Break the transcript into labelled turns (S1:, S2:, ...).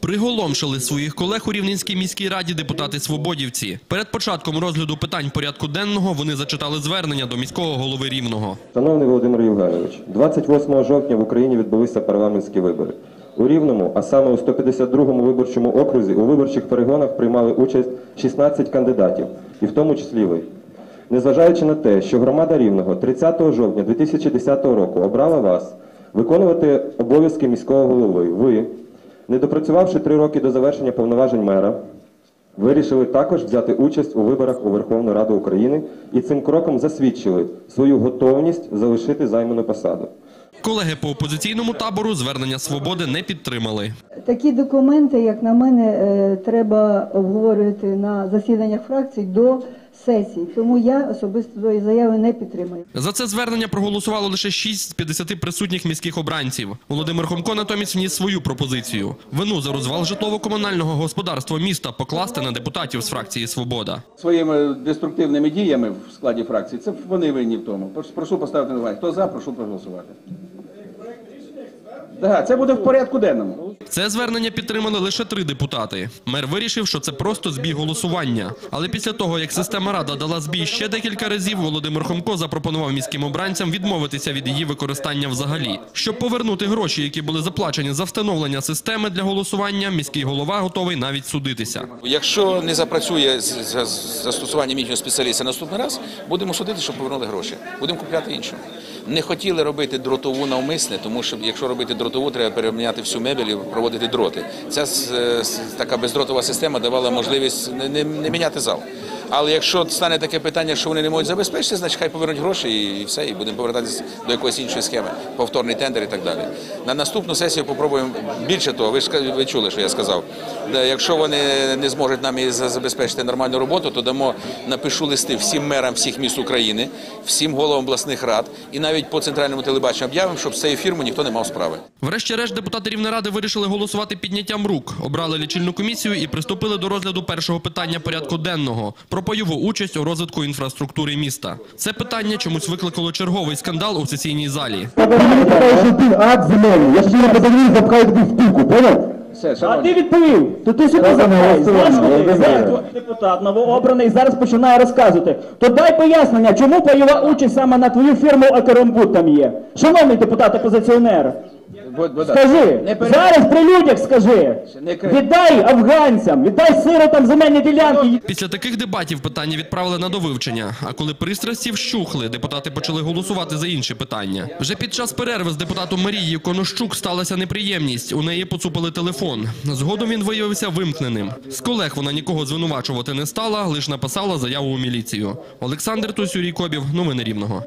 S1: Приголомшили своїх колег у Рівненській міській раді депутати свободівці. Перед початком розгляду питань порядку денного вони зачитали звернення до міського голови Рівного.
S2: Шановний Володимир Євгенович, 28 жовтня в Україні відбулися парламентські вибори. У Рівному, а саме у 152-му виборчому окрузі, у виборчих перегонах приймали участь 16 кандидатів, і в тому числі ви. Незважаючи на те, що громада Рівного 30 жовтня 2010 року обрала вас виконувати обов'язки міського голови, ви, не допрацювавши три роки до завершення повноважень мера, вирішили також взяти участь у виборах у Верховну Раду України і цим кроком засвідчили свою готовність залишити займану посаду.
S1: Колеги по опозиційному табору звернення свободи не підтримали.
S3: Такі документи, як на мене, е, треба обговорювати на засіданнях фракцій до сесії. Тому я особисто тої заяви не підтримую.
S1: За це звернення проголосувало лише 6 з 50 присутніх міських обранців. Володимир Хомко натомість вніс свою пропозицію. Вину за розвал житлово-комунального господарства міста покласти на депутатів з фракції Свобода.
S4: своїми деструктивними діями в складі фракції, це вони винні в тому. Прошу- Прошу поставити на увагу. Хто за, прошу проголосувати. Так, це буде в порядку денному.
S1: Це звернення підтримали лише три депутати. Мер вирішив, що це просто збій голосування. Але після того, як система рада дала збій ще декілька разів, Володимир Хомко запропонував міським обранцям відмовитися від її використання взагалі. Щоб повернути гроші, які були заплачені за встановлення системи для голосування, міський голова готовий навіть судитися.
S5: Якщо не запрацює з з- з застосуванням їхнього спеціаліста наступний раз, будемо судити, щоб повернули гроші. Будемо купляти іншу. Не хотіли робити дротову навмисне, тому що якщо робити дротову, треба переміняти всю мебель і проводити дроти. Ця така бездротова система давала можливість не, не, не міняти зал. Але якщо стане таке питання, що вони не можуть забезпечити, значить хай повернуть гроші і, все, і будемо повертатися до якоїсь іншої схеми, повторний тендер і так далі. На наступну сесію попробуємо більше того. Ви ж ви чули, що я сказав. Якщо вони не зможуть нам забезпечити нормальну роботу, то дамо напишу листи всім мерам всіх міст України, всім головам обласних рад і навіть по центральному телебаченню об'явимо, щоб з цією фірмою ніхто не мав справи.
S1: Врешті-решт депутати Рівнеради вирішили голосувати підняттям рук, обрали лічильну комісію і приступили до розгляду першого питання порядку денного про пайову участь у розвитку інфраструктури міста. Це питання чомусь викликало черговий скандал у сесійній залі.
S6: Ще
S7: А ти відповів, то ти. Знаєш,
S6: голосування.
S7: Зараз депутат новообраний зараз починає розказувати. То дай пояснення, чому пайова участь саме на твою фірму Акаромбут там є. Шановний депутат опозиціонер, скажи,
S4: Не пере-
S7: зараз при людях скажи,
S4: Не кри-
S7: віддай афганцям, віддай сиротам земельні ділянки.
S1: Після таких дебатів питання відправили на довивчення. А коли пристрасті вщухли, депутати почали голосувати за інші питання. Вже під час перерви з депутатом Марією Конощук сталася неприємність. У неї поцупили телефон. Згодом він виявився вимкненим. З колег вона нікого звинувачувати не стала, лише написала заяву у міліцію. Олександр Тусюрій Кобів, новини Рівного.